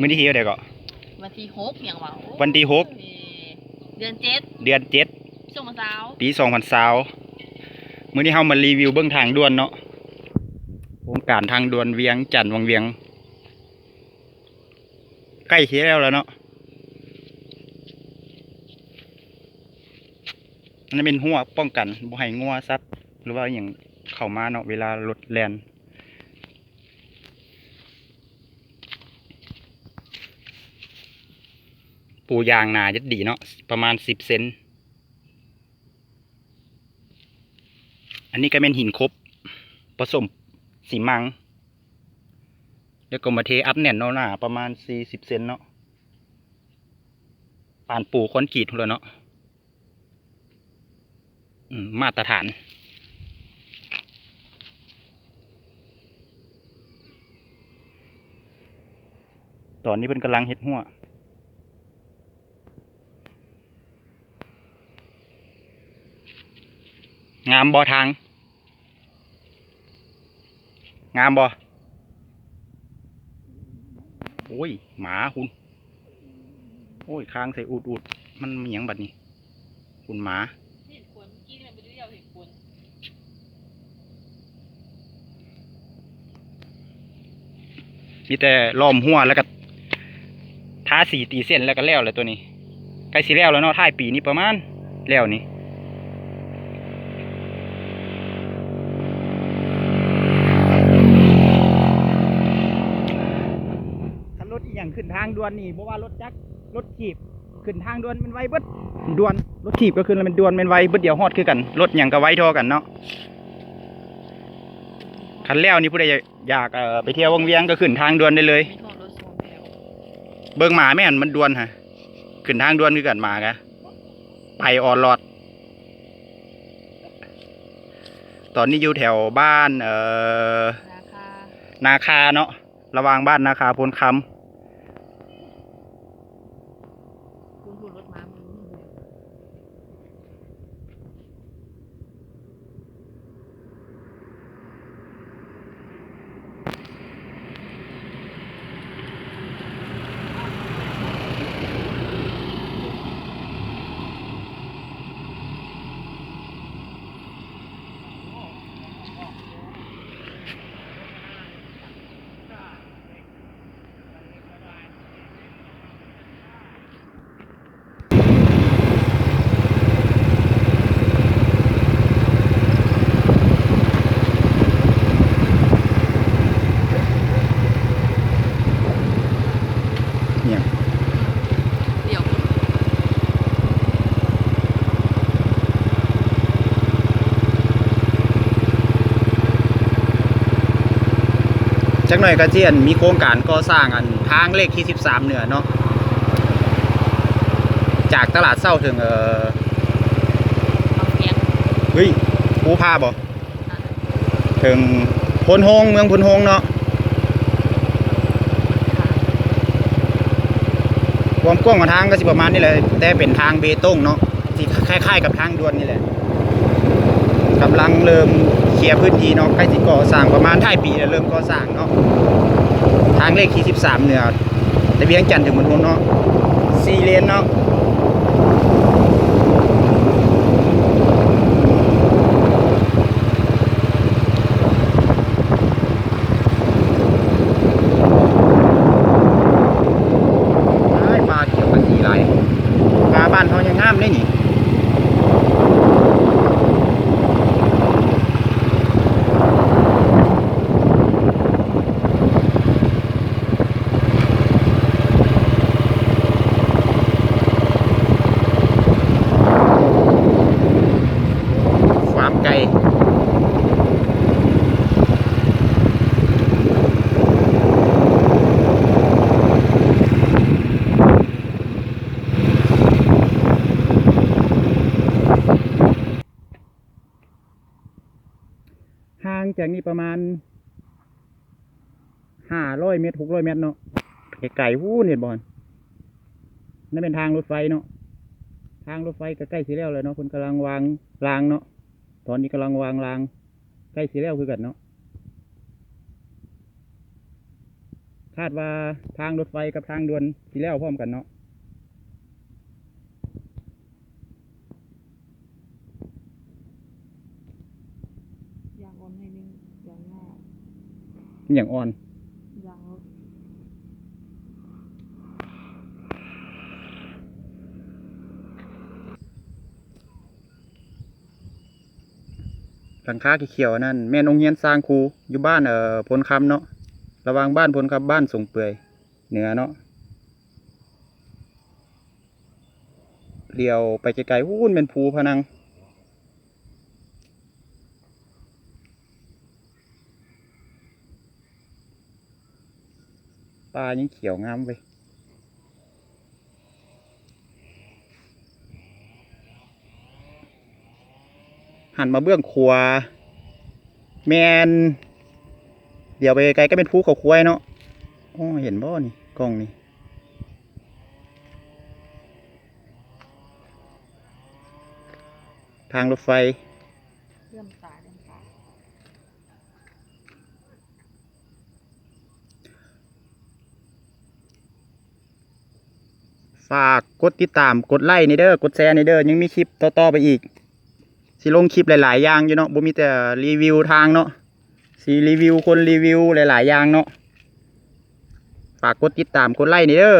มื้อนี้ที่เท่าใดก็ วันที่หกอย่างว่าโอ้ยวันที่หก เดือนเจ็ดเดือนเจ็ดช่วงมาเช้าปีสองพันสาวมื้อนี้เฮามารีวิวเบื้องทางด่วนเนาะโครงการทางด่วนเวียงจันทน์วังเวียง ใกล้เคียงแล้วแล้วเนาะอันนั้นเป็นหัวป้องกันบ่ให้งัวซับหรือว่าอหย่างเข้ามาเนาะเวลารถแล่น ปูยางหนาจะดีเนาะประมาณสิบเซนอันนี้ก็เป็นหินครบผสมสีมัง แล้วก็มาเทอัพแน่นเนาะหนาประมาณสี่สิบเซนเนาะปานปูคอนกรีตเลยเนาะมาตรฐานตอนนี้เป็นกำลังเฮ็ดหัว งามบอทาง งามบอโอ้ย หมาคุณ โอ้ย คางใส่อุดอุดมันมีหยังบัดนี้ คุณหมาเห็นคนกินมันไปเรื่อยๆเห็นคนมีแต่ล้อมหัวแล้วก็ทาสีตีเส้นแล้วก็แล้วเลยตัวนี้ใกล้สิแล้วแล้วเนาะท้ายปีนี้ประมาณแล้วนี่ รถอีหยังขึ้นทางด่วนนี่เพราะว่ารถจักรรถขีบขึ้นทางด่วนมันไวเบิดด่วนรถขีบก็คือมันด่วนมันไวเบิดเดียวฮอดคือกันรถหยังก็ไวเทอกันเนาะคันแล้วนี่ผู้ใดอยากเอ่อไปเที่ยววงเวียงก็ขึ้นทางด่วนได้เลยมีทอดรถส่งแล้วเบิ่งหมาแม่นมันดวนฮะขึ้นทางดวนคือกันหมากะไปออนหลอด ตอนนี้อยู่แถวบ้านเอ่อราคานาคาเนาะระหว่างบ้านนาคาพลคคุ จักหน่อยกระเจียนมีโครงการก่อสร้างอันทางเลขที่ 13 เหนือเนาะจากตลาดเศร้าถึงเอ่อบางเพียงเฮ้ยภูพาบ่ถึงพลโฮงเมืองพลโฮงเนาะความกว้างของทางก็สิประมาณนี้แหละแต่เป็นทางเบตงเนาะที่คล้ายๆกับทางด่วนนี่แหละ กำลังเริ่มเคลียร์พื้นที่เนาะใกล้สิก่อสร้างประมาณท้ายปีแล้วเริ่มก่อสร้างเนาะทางเลขที่13เหนือแต่เวียงจันทร์ถึงมณฑลเนาะสี่เลนเนาะอ้ายปลาเขียวมันสีไหลายปลาบ้านเขายังงามได้นี่ ฟาร์มไก่ห่าง จากนี้ประมาณห้าร้อยเมตรหกร้อยเมตรเนาะไก่วู้เนี่ยบอลนั่นเป็นทางรถไฟเนาะทางรถไฟก็ใกล้สิแล้วเลยเนาะคนกำลังวางรางเนาะตอนนี้กำลังวางราง ใกล้สิแล้วคือกันเนาะคาดว่าทางรถไฟกับทางด่วนสิแล้วพร้อมกันเนาะ ยางอ่อนให้นึง ยางหน้าอย่างอ่อนยางหลังคาเขียวๆนั่นแม่นองเฮียนสร้างครูอยู่บ้านเอ่อพลคำเนาะระวังบ้านพลคำบ้านส่งเปื่อยเหนือเนาะเลี้ยวไปไกลๆวู้นเป็นภูพนัง ปลายังเขียวงามเว้ยหันมาเบื้องขวาแมน เดี๋ยวไปไกลก็เป็นภูเขาควายเนาะอ๋อเห็นบ่นี่กล้องนี่ทางรถไฟ เลื่อมตาเลื่อมตา ฝากกดติดตามกดไลค์ในเด้อกดแชร์ในเด้อยังมีคลิปต่อๆไปอีกสิลงคลิปหลายๆอย่างอยู่เนาะบ่มีแต่รีวิวทางเนาะสิรีวิวคนรีวิวหลายๆอย่างเนาะฝากกดติดตามกดไลค์ในเด้อ